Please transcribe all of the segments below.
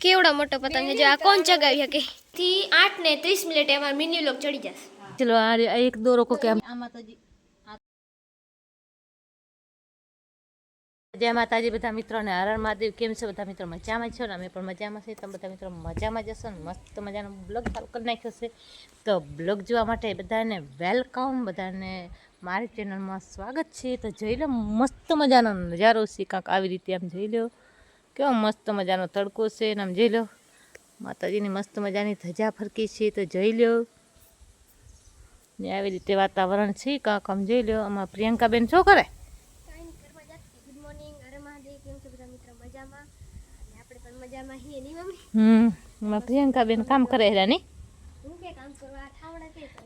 કેવડો મોટો પતંગ છે? જો આ કોણ ચગાવી શકે? થી આઠ ને ત્રીસ મિનિટે અમાર મિની લોક ચડી જશે. ચલો આ એક દોરો કો કે આ માતાજી આ- જય માતાજી બધા મિત્રોને હરણ મહાદેવ. કેમ છે બધા મિત્રો? મજામાં છો ને? અમે પણ મજામાં છીએ. તમે બધા મિત્રો મજામાં જશો ને? મસ્ત મજાનો બ્લોગ ચાલુ કરી નાખ્યો છે. તો બ્લોગ જોવા માટે બધાને વેલકમ. બધાને મારી ચેનલમાં સ્વાગત છે. તો જોઈ લો મસ્ત મજાનો નજારો છે. કાંક આવી રીતે આમ જોઈ લો. કેવો મસ્ત મજાનો તડકો છે ને આમ જોઈ લો. માતાજીની મસ્ત મજાની ધજા ફરકી છે તો જોઈ લો. ને આવી રીતે વાતાવરણ છે કાંક આમ જોઈ લો. આમાં પ્રિયંકાબેન શું કરે? બધા હમ પ્રિયંકાબેન કામ કરે હેરા નહીં?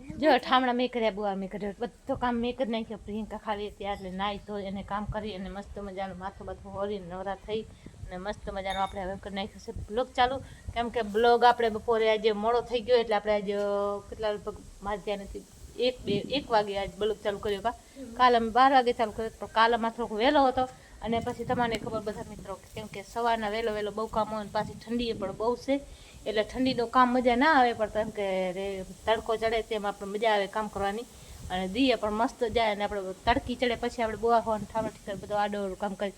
કરે? જો ઠામણા મેં કર્યા બુઆ મેં કર્યો. બધું કામ મેં કરી નાખ્યો. પ્રિયંકા ખાલી હતી એટલે નાહી ધોઈ અને કામ કરી અને મસ્ત મજાનું માથું બાથું હોરીને નવરા થઈ. અને મસ્ત મજાનો આપણે હવે કરી નાખ્યો છે બ્લોગ ચાલુ. કેમ કે બ્લોગ આપણે બપોરે આજે મોડો થઈ ગયો એટલે આપણે આજે કેટલા લગભગ મારે નથી, એક, બે, એક વાગે આજ બ્લોગ ચાલુ કર્યો કા કાલ અમે બાર વાગે ચાલુ કર્યો પણ કાલ અમારે થોડોક વહેલો હતો અને પછી તમને ખબર બધા મિત્રો કેમ કે સવારના વહેલો વહેલો બહુ કામ હોય પાછી ઠંડી પણ બહુ છે. એટલે ઠંડીનું કામ મજા ના આવે, પણ એમ કે રે, તડકો ચડે તેમ આપણે મજા આવે કામ કરવાની. અને દીએ પણ મસ્ત જાય અને આપણે તડકી ચડે, પછી આપણે બોવા હોવાનું ઠામડા ઠીકર બધું આડો કામ કરી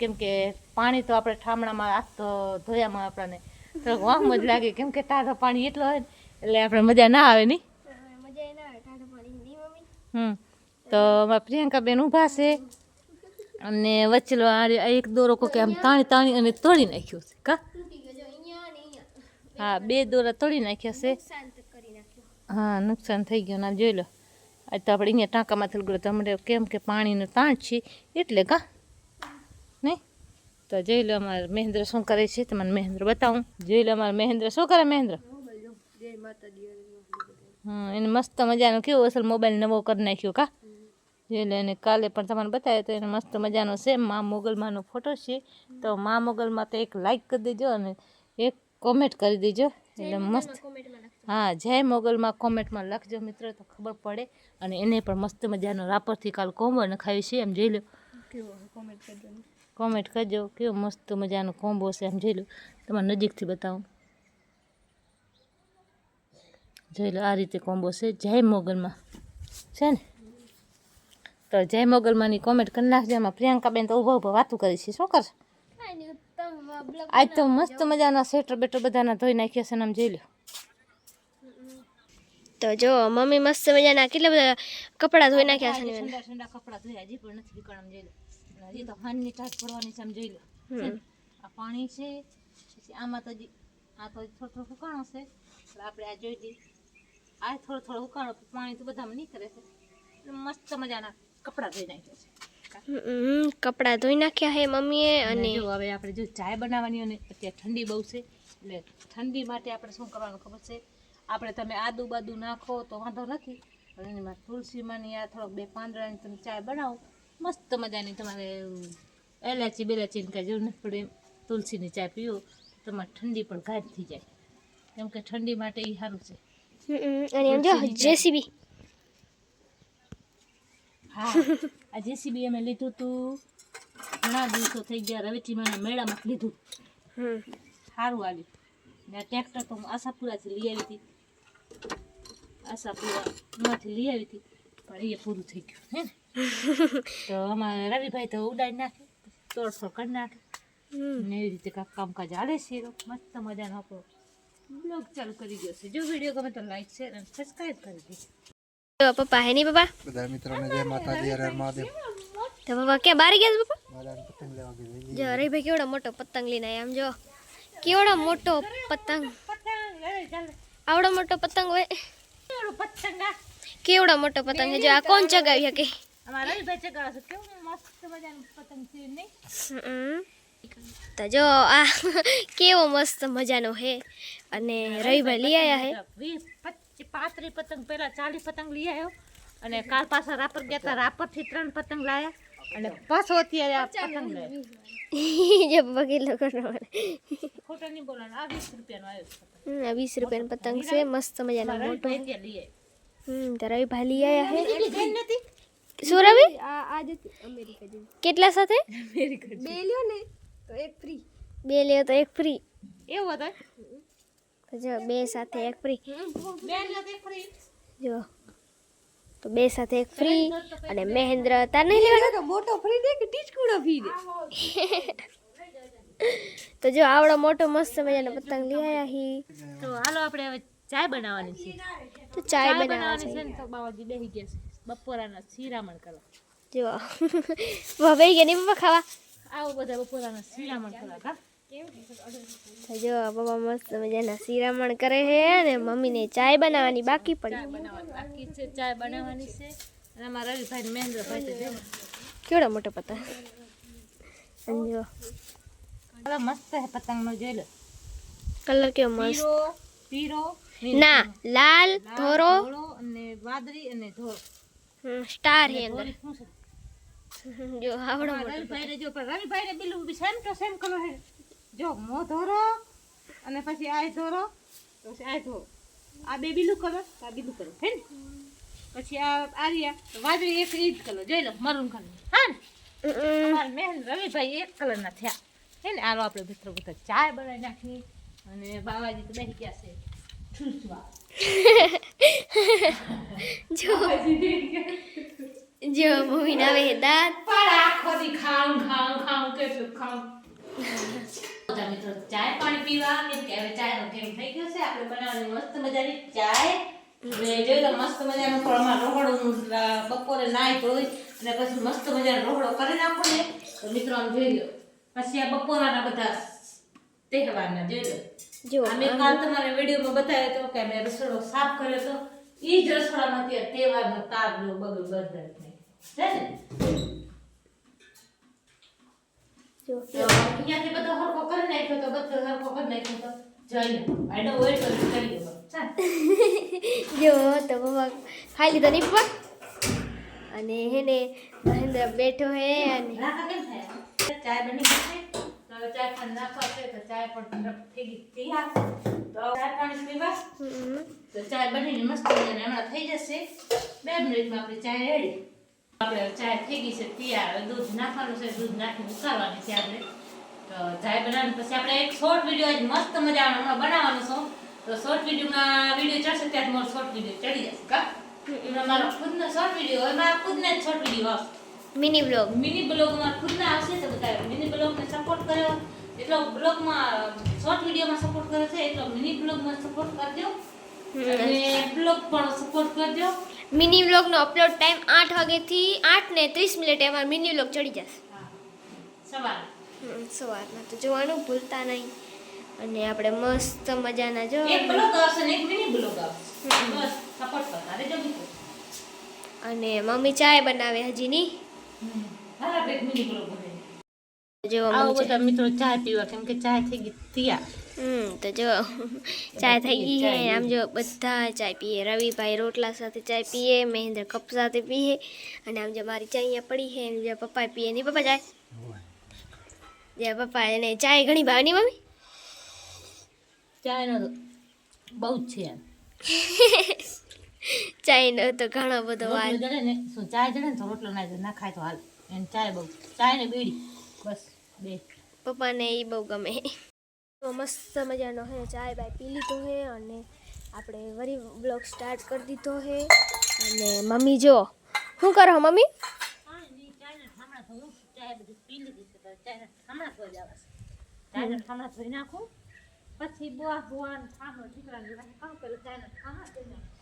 કેમ કે પાણી તો આપણે ઠામણામાં આજ તો ધોયામાં આપણને થોડોક વાહ જ લાગે. કેમ કે તાજો પાણી એટલો હોય ને એટલે આપણે મજા ના આવે નહીં. હમ તો પ્રિયંકા પ્રિયંકાબેન ઊભા છે અને વચ્ચેલો આ એક દોરો કહો કે આમ તાણી તાણી અને તોડી નાખ્યો છે કા? હા બે દોરા તોડી નાખ્યા છે. હા નુકસાન થઈ ગયું ના જોઈ લો. આજ તો આપણે અહીંયા ટાંકામાં થઈ ગયું તમને કેમ કે પાણીનું તાણ છે એટલે કા? તો જોઈ લો અમારે મહેન્દ્ર શું કરે છે તમને મહેન્દ્ર બતાવું જોઈ લો અમારે મહેન્દ્ર શું કરે મહેન્દ્ર હા એને મસ્ત મજાનો કેવો અસલ મોબાઈલ નવો કરી નાખ્યો કા જોઈ લો એને કાલે પણ તમને બતાવ્યો તો એને મસ્ત મજાનો છે મા મોગલમાંનો ફોટો છે તો મા મોગલમાં તો એક લાઈક કરી દેજો અને એક કોમેન્ટ કરી દેજો એટલે મસ્ત હા જય મોગલમાં કોમેન્ટમાં લખજો મિત્રો તો ખબર પડે અને એને પણ મસ્ત મજાનો રાપરથી કાલ કોમ્બો નખાવી છે એમ જોઈ લો કોમેન્ટ કરજો કોમેન્ટ કરજો. કેવો મસ્ત મજાનો કોમ્બો છે એમ જોઈ લો. તમારે નજીકથી બતાવું. જોઈ લો આ રીતે કોમ્બો છે. જય મોગલમાં. છે ને? તો જય મોગલમાંની કોમેન્ટ કરી નાખજો. એમાં પ્રિયંકાબેન તો ઊભા ઊભા વાતું કરી છે. શું કરશે? આજ તો મસ્ત મજાના સ્વેટર બેટર બધાના ધોઈ નાખ્યા છે ને આમ જોઈ લો. તો જો મમ્મી મસ્ત મજાના કેટલા બધા કપડાં ધોઈ નાખ્યા છે ઠંડા ઠંડા કપડાં ધોયા હજી પણ નથી નીકળવા જોઈ લો. હજી તો હાનની ટાટ પડવાની છે આમ જોઈ લો. આ પાણી છે પછી આમાં તો આ તો થોડો થોડો હુકાણો છે. એટલે આપણે આ જોઈ લઈએ આ થોડો થોડો હુકાણો પાણી તો બધામાં નીકળે છે. એટલે મસ્ત મજાના કપડાં ધોઈ નાખ્યા છે. કપડાં ધોઈ નાખ્યા હે મમ્મીએ અને જો હવે આપણે જો ચાય બનાવવાની અને અત્યારે ઠંડી બહુ છે. એટલે ઠંડી માટે આપણે શું કરવાનું ખબર છે? આપણે તમે આદુ બાદુ નાખો તો વાંધો નથી. પણ એમાં તુલસીમાં ને આ થોડોક બે પાંદડાની તમે ચાય બનાવો. મસ્ત મજાની તમારે એલાચી બેલાચીની કાંઈ જરૂર પડે. તુલસીની ચા પીવો તમારે ઠંડી પણ ગાઢ થઈ જાય. કેમ કે ઠંડી માટે એ સારું છે. અને આમ જો જેસીબી. હા આ જેસીબી અમે લીધું હતું ઘણા દિવસો થઈ ગયા રવેચીમાં મેળામાં લીધું. સારું આવ્યું. ને ટ્રેક્ટર તો હું આશાપુરાથી લઈ આવી હતી. આશાપુરામાંથી લઈ આવી હતી. પણ એ પૂરું થઈ ગયું હે ને? તો અમારે રવિભાઈ તો ઉડાડી નાખે તોડફોડ કરી નાખે. હમ. ને એવી રીતે કાંક કામકાજ હાલે છે એ લોકો. મસ્ત મજાનો આપણો બ્લોગ ચાલુ કરી ગયો છે. જો વીડિયો ગમે તો લાઈક શેર અને સબસ્ક્રાઈબ કરી દેજો. જો પપ્પા હે નહીં પપ્પા? બધા મિત્રોને જય માતાજી હર હર મહાદેવ. તો પપ્પા ક્યાં બારી ગયા છે પપ્પા? મારા પતંગ લેવા ગઈ જો હરીભાઈ કેવડો મોટો પતંગ લઈને આવ્યા આમ જો. કેવડો મોટો પતંગ. આવડો મોટો પતંગ હોય. પતંગા કેવડો મોટો પતંગ છે? જો આ કોણ ચગાવી શકે? અમારા રવિભાઈ ચગાવે છે કેવું મસ્ત મજાનું પતંગ છે નહીં હમ. તો જો આ કેવો મસ્ત મજાનો હે અને રવિભાઈ લઈ આવ્યા હે વીસ પચીસ પાંત્રીસ પતંગ પહેલા ચાલીસ પતંગ લઈ આવ્યો અને કાલ પાછા રાપર ગયા હતા રાપરથી ત્રણ પતંગ લાયા અને પાછો અત્યારે આ પતંગ લાયા જો પપ્પા કેટલો કરવાનો ખોટા નહીં બોલવાનું આ વીસ રૂપિયાનો આવ્યો છે પતંગ. હમ, આ વીસ રૂપિયાનો પતંગ છે મસ્ત મજાનો મારા મોટો રવિભાઈ ત્યાં લઈ આવ્યો. હમ તો રવિભાઈ લઈ આવ્યા હે એની બેન નથી શું રવિ? આ આજે અમેરિકા કેટલા સાથે? બે લ્યો ને તો એક ફ્રી બે લ્યો તો એક ફ્રી એવું હતું જો બે સાથે એક ફ્રી બેન નથી ફ્રી જો તો બે સાથે એક ફ્રી અને મહેન્દ્ર તાર નહીં લેવાના? મોટો ફ્રી દે કે ટીચકુડો ફ્રી દે તો જો આવડો મોટો મસ્ત મજાનો પતંગ લઈ આવ્યા હી. તો હાલો આપણે હવે ચાય બનાવવાની છે. તો ચાય બનાવવાની છે. તો બાવાજી બેહી ગયા છે. બપોરાના શિરામણ કરવા. જો. ભાઈ ગયા નહીં પપ્પા ખાવા? આવો બધા બપોરાના શિરામણ કરવા હા જો બાબા મસ્ત મજાના શિરામણ કરે છે અને મમ્મીને ચાય બનાવવાની બાકી પડી. બનાવવાની બાકી છે ચાય બનાવવાની છે. અને અમારા રવિભાઈ ને મહેન્દ્રભાઈ કેવડો મોટો પતંગ જો. મસ્ત છે પતંગનો જોઈ લો. કલર કેવો મસ્ત? પીરો ના લાલ ધોરો. અને વાદળી અને હમ, સ્ટાર હે અંદર. જો આવડો રવિભાઈ જો પણ રવિભાઈને બિલું બી સેમ ટુ સેમ કલર હે જો મો ધોરો અને પછી આ ધોરો પછી આ ધોરો આ બે બીલું કલર આ બીલું કલર હે ને? પછી આ આર્યા વાદળી એક ઈજ કલર જોઈ લો મરૂન કલર હા ને? અમારા મેન રવિભાઈ એક કલરના થયા. હે ને? આલો આપણે ભીતર બધા ચાય બનાવી નાખી અને બાવાજી તો બેસી ગયા છે. ઠૂસવા જો જો મમ્મીને દાંત પણ આખો દી ખાઉં ખાઉં ખાઉં કેટલું ખાઉં. બધા મિત્રો, ચાય પાણી કે જોઈ લો, મસ્ત મજાનો થોડોમાં રોહડો બપોરે નાઈ અને પછી મસ્ત મજાનો રોહડો કરી નાખો ને. તો મિત્રો, આમ જોઈ લો, પછી આ બપોરાના બધા તહેવારના, જોઈ લો. જો અમે કાલ તમારે વિડીયોમાં બતાવ્યો હતો કે મેં રસોડો સાફ કર્યો હતો. એ જ રસોડામાંથી આ તહેવારનો જો બગડ બરદાર થાય. જો. તો અહીંયાથી બધો હરખો કરી નાખ્યો તો બધો હરખો કરી નાખ્યો તો જઈને આડો કરી દો જો તો પપ્પા ખાઈ લીધો નહીં પપ્પા અને હેને મહેન્દ્ર બેઠો હે અને ચાય બની ગઈ તો ચાય પણ નાખવા છે તો ચાય પણ થઈ તૈયાર તો ચાય પાણી પીવા? તો ચાય બનીને મસ્ત મજાની હમણાં થઈ જશે. બે મિનિટમાં આપણી ચાય રેડી. આપણે ચાય થઈ ગઈ છે તૈયાર દૂધ નાખવાનું છે દૂધ નાખીને ઉકાળવાની છે આપણે. તો ચાય બનાવીને પછી આપણે એક શોર્ટ વીડિયો આજ મસ્ત મજાનો હમણાં બનાવવાનો છો તો શોર્ટ વિડીયોમાં વીડિયો ચડશે ત્યારે મારો શોર્ટ વીડિયો ચડી જશે કા? મારો ખુદનો શોર્ટ વીડિયો હોય મારા ખુદને જ શોર્ટ વીડિયો આવશે. મિની બ્લોગ મિની બ્લોગમાં ખુદના આવશે તો બતાવે મિની બ્લોગને સપોર્ટ કર્યો. એટલો બ્લોગમાં શોર્ટ વિડીયોમાં સપોર્ટ કર્યો છે એટલો મિની બ્લોગમાં સપોર્ટ કરજો. અને બ્લોગ પણ સપોર્ટ કરજો. મિની બ્લોગનો અપલોડ ટાઈમ આઠ વાગ્યાથી આઠ ને ત્રીસ મિનિટે અમારો મિની બ્લોગ ચડી જશે. સવાર. હમ, સવારના તો જોવાનું ભૂલતા નહીં. અને આપણે મસ્ત મજાના જો. એક બ્લોગ આવશે ને એક મિની બ્લોગ આવશે. બસ સપોર્ટ કરતા રહેજો અને મમ્મી ચાય બનાવે હજી ની. હાલ આપણે એક મિની બ્લોગ બનાવીએ જો આવો મમ્મી બધા મિત્રો ચા પીવા કેમ કે ચા થઈ ગઈ તૈયાર હમ તો જો ચાય થઈ ગઈ છે આમ જો બધા ચાય પીએ રવિભાઈ રોટલા સાથે ચાય પીએ મહેન્દ્ર કપ સાથે પીએ અને આમ જો મારી ચાય અહીંયા પડી છે અને જો પપ્પા પીએ નહીં પપ્પા ચાય જે પપ્પા એને ચાય ઘણી ભાવે નહીં મમ્મી ચાયનો તો બહુ જ છે ચાયનો તો ઘણો બધો રોટલો જડે ને શું ચાય જડે ને તો રોટલો ના ના ખાય તો હાલ. એને ચાય બહુ ચાય ને બીડી બસ બે. પપ્પાને એ બહુ ગમે. તો મસ્ત મજાનો હે ચાય બાય પી લીધો હે અને આપણે વરી બ્લોગ સ્ટાર્ટ કરી દીધો હે. અને મમ્મી જો શું કરો મમ્મી? પછી દીકરાને કામ ધોઈ નાખું. હમ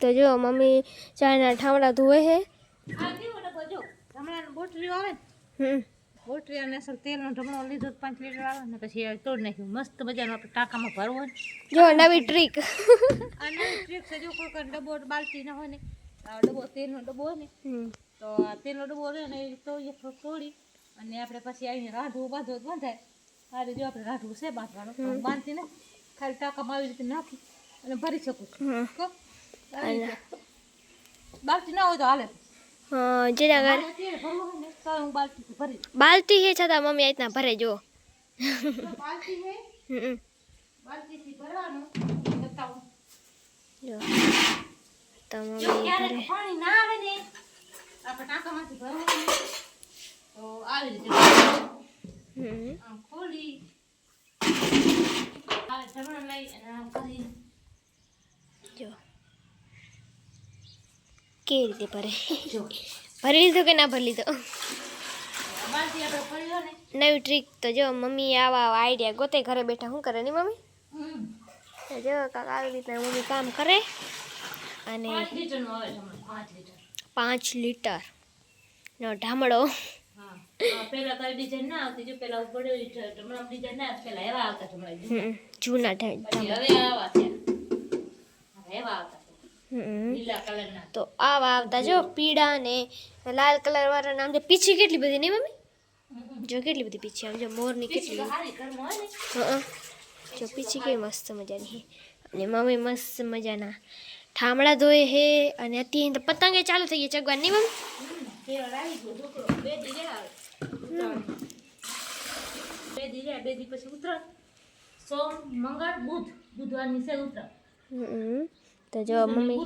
તો જો મમ્મી ચાયના ઠામડા ધોવે ઠામડાનો બોટલીઓ આવે ને હમ. બોટલી અને તેલનો ઢમણો લીધો પાંચ લીટર આવે ને પછી તોડી નાખ્યું. મસ્ત મજાનું આપણે ટાંકામાં ભરવું જો નવી ટ્રીક આ નવી ટ્રીક છે જો કોઈ ડબ્બો બાલટી ના હોય ને ડબ્બો તેલનો ડબ્બો હોય ને તો તેલનો ડબ્બો રહે ને એ તો તોડી અને આપણે પછી આવીને રાઢવું બાંધવું બાંધાય. આ રીતે જો આપણે રાઢવું છે બાંધવાનું બાંધીને ખાલી ટાંકામાં આવી રીતે નાખી અને ભરી શકું છું. રીતે. બાલટી ના હોય તો હાલે. જેના ઘર. બાલટી હે છતાં મમ્મી આ રીતના ભરે જો. છે ખોલી અને જો. કેવી રીતે ભરે? ભરી લીધો કે ના ભરી લીધો? નવી ટ્રીક તો જો મમ્મી આવા આઈડિયા ગોતે ઘરે બેઠા. શું કરે ની મમ્મી? જો કાંક આવી રીતના મમ્મી કામ કરે. અને પાંચ લીટર નો ઢામડો હા. કઈ ડિઝાઇન ના આવતી. જો પહેલા પડ્યો ડિઝાઇન ના આવતી, એવા આવતા હમ, જૂના ઢામડા હવે આવા થયા હવે એવા આવતા હમ. લીલા કલરના. તો આવા આવતા જો પીળા ને લાલ કલર વાળા નામ છે પીછી કેટલી બધી નહીં મમ્મી? જો કેટલી બધી પીછી આમ જો મોરની પીછી કેટલી તો હારી ઘરમાં હોય ને. હં જો પીછી કેવી મસ્ત મજાની છે અને મમ્મી મસ્ત મજાના ઠામડા ધોએ હે અને અત્યારે તો પતંગે ચાલુ થઈ ગઈ ચગવાની નહીં મમ્મી? તહેવાર આવી ગયો છોકરો. બે દી રહ્યા આવે ઉત્તરાયણ. બે દી રહ્યા બે દી પછી ઉત્તરાયણ સોમ મંગળ બુધ. બુધવારની છે ઉત્તરાયણ હમ. તો જો મમ્મી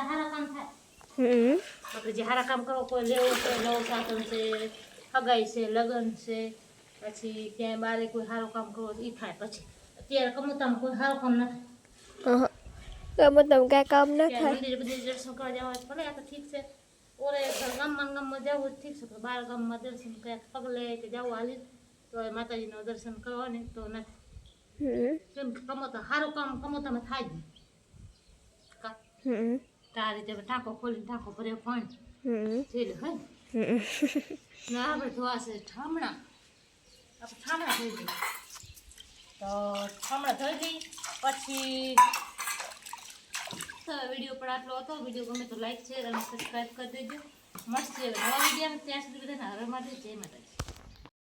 હારા કામ થાય. હમ. આપણે જે હારા કામ કરો કોઈ લેવો છે નવ સાતમ છે હગાઈ છે લગ્ન છે પછી ક્યાંય બારે કોઈ સારું કામ કરવો એ થાય. પછી અત્યારે કમોતામાં કોઈ સારું કામ ન થાય કાંઈ કામ ના થાય. બધે દર્શન કરવા જવા ભલે આ તો ઠીક છે. ઓરે ગામમાં ગામમાં જવું ઠીક છે બાર ગામમાં દર્શન ક્યાંક પગલે કે જવું હાલી તો એ માતાજીનું દર્શન કરવા ને તો નથી કેમ કે કમોતા સારું કામ કમોતામાં થાય જ. આ રીતે ટાંકો ખોલીને ટાંકો ભરે પાણી હમ. લે હે? ને આપણે જોવા છે ઠામણા. આપણે ઠામણા ધોઈ દઈએ તો ઠામણા ધોઈ દઈ પછી વીડિયો પણ આટલો હતો. વીડિયો ગમે તો લાઈક શેર અને સબસ્ક્રાઈબ કરી દેજો. મળશે નવા વીડિયો ત્યાં સુધી બધાને હરે માટે જય માતાજી.